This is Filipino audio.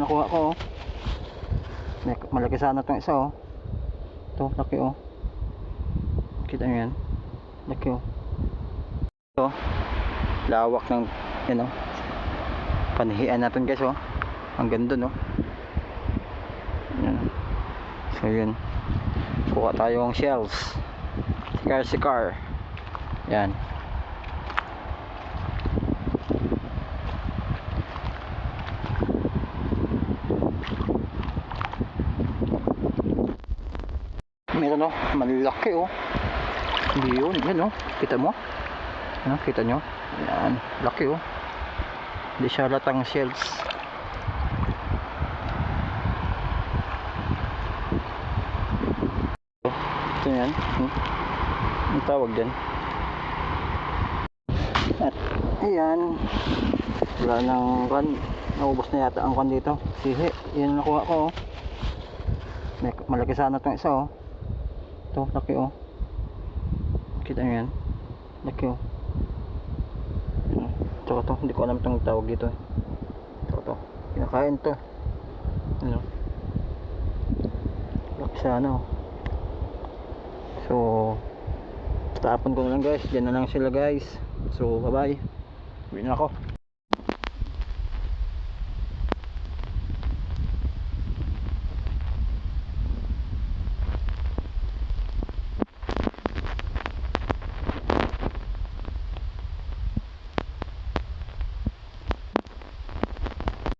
Ang nakuha ko oh. Malaki sana itong isa oh. Ito, laki oh. Kita nyo yan? Laki oh. Ito. Lawak ng, yan oh. Panihian natin guys oh. Hanggang dun oh. Yan. So yun. Kuha tayong shells. Car si. Yan. Meron oh, malaki oh. Yun, yan oh. Kita mo? Ano, kita nyo? Yan, laki oh. Hindi siya latang shells. Ito yan. Hmm. Ang tawag dyan. At, ayan. Wala nang kan. Naubos na yata ang kan dito. Sihi. Yan nakuha ko oh. Malaki sana itong isa oh. Ito, laki oh. Kita nyo yan? Laki oh. Ano, Tsaka to, hindi ko alam itong tawag dito. eh. Tsaka to, kinakain to. Ano? Laki sana oh. So, tapon ko na lang guys. Diyan na lang sila guys. So, bye bye. Uwi ako.